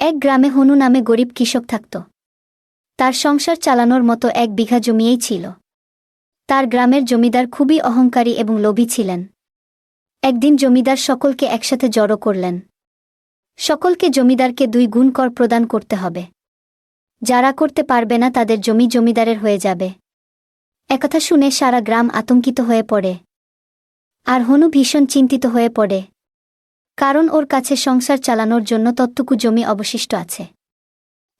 এক গ্রামে হনু নামে গরিব কৃষক থাকত। তার সংসার চালানোর মতো এক বিঘা জমিয়েই ছিল। তার গ্রামের জমিদার খুবই অহংকারী এবং লোভী ছিলেন। একদিন জমিদার সকলকে একসাথে জড়ো করলেন। সকলকে জমিদারকে দুই গুণ কর প্রদান করতে হবে। যারা করতে পারবে না তাদের জমি জমিদারের হয়ে যাবে। একথা শুনে সারা গ্রাম আতঙ্কিত হয়ে পড়ে। আর হনু ভীষণ চিন্তিত হয়ে পড়ে। কারণ ওর কাছে সংসার চালানোর জন্য তত্ত্বকু জমি অবশিষ্ট আছে।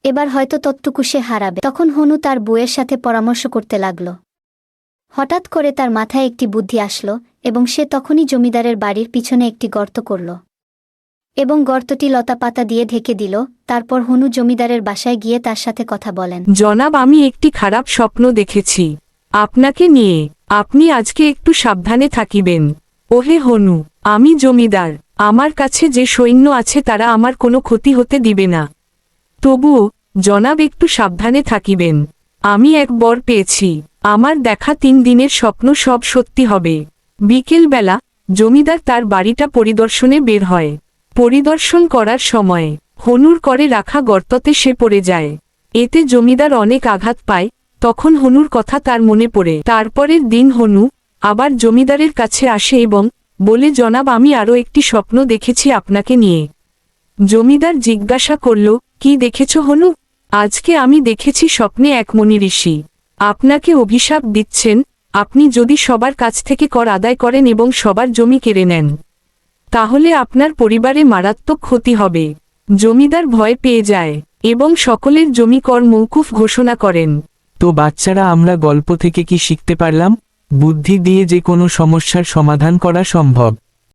এবার হয়তো তত্ত্বকু সে হারাবে। তখন হনু তার বউয়ের সাথে পরামর্শ করতে লাগল। হঠাৎ করে তার মাথায় একটি বুদ্ধি আসলো এবং সে তখনই জমিদারের বাড়ির পিছনে একটি গর্ত করল এবং গর্তটি লতা পাতা দিয়ে ঢেকে দিল। তারপর হনু জমিদারের বাসায় গিয়ে তার সাথে কথা বলেন। জনাব, আমি একটি খারাপ স্বপ্ন দেখেছি। আপনাকে নিয়ে আপনি আজকে একটু সাবধানে থাকিবেন। ওহে হনু, আমি জমিদার। আমার কাছে যে সৈন্য আছে তারা আমার কোনো ক্ষতি হতে দিবে না। তবুও, জনাব একটু সাবধানে থাকিবেন। আমি এক বর পেয়েছি। আমার দেখা তিন দিনের স্বপ্ন সব সত্যি হবে। বিকেলবেলা, জমিদার তার বাড়িটা পরিদর্শনে বের হয়। পরিদর্শন করার সময়, হনুর করে রাখা গর্ততে সে পড়ে যায়। এতে জমিদার অনেক আঘাত পায়, তখন হনুর কথা তার মনে পড়ে। তারপরের দিন হনু আবার জমিদারের কাছে আসে এবং বলে, জনাব, আমি আরও একটি স্বপ্ন দেখেছি আপনাকে নিয়ে। জমিদার জিজ্ঞাসা করল, কি দেখেছ হনু? আজকে আমি দেখেছি স্বপ্নে এক মনি ঋষি। আপনাকে অভিশাপ দিচ্ছেন, আপনি যদি সবার কাছ থেকে কর আদায় করেন এবং সবার জমি কেড়ে নেন, তাহলে আপনার পরিবারে মারাত্মক ক্ষতি হবে। জমিদার ভয় পেয়ে যায় এবং সকলের জমি কর মৌকুফ ঘোষণা করেন। তো বাচ্চারা, আমরা গল্প থেকে কি শিখতে পারলাম? বুদ্ধি দিয়ে যে কোনো সমস্যার সমাধান করা সম্ভব।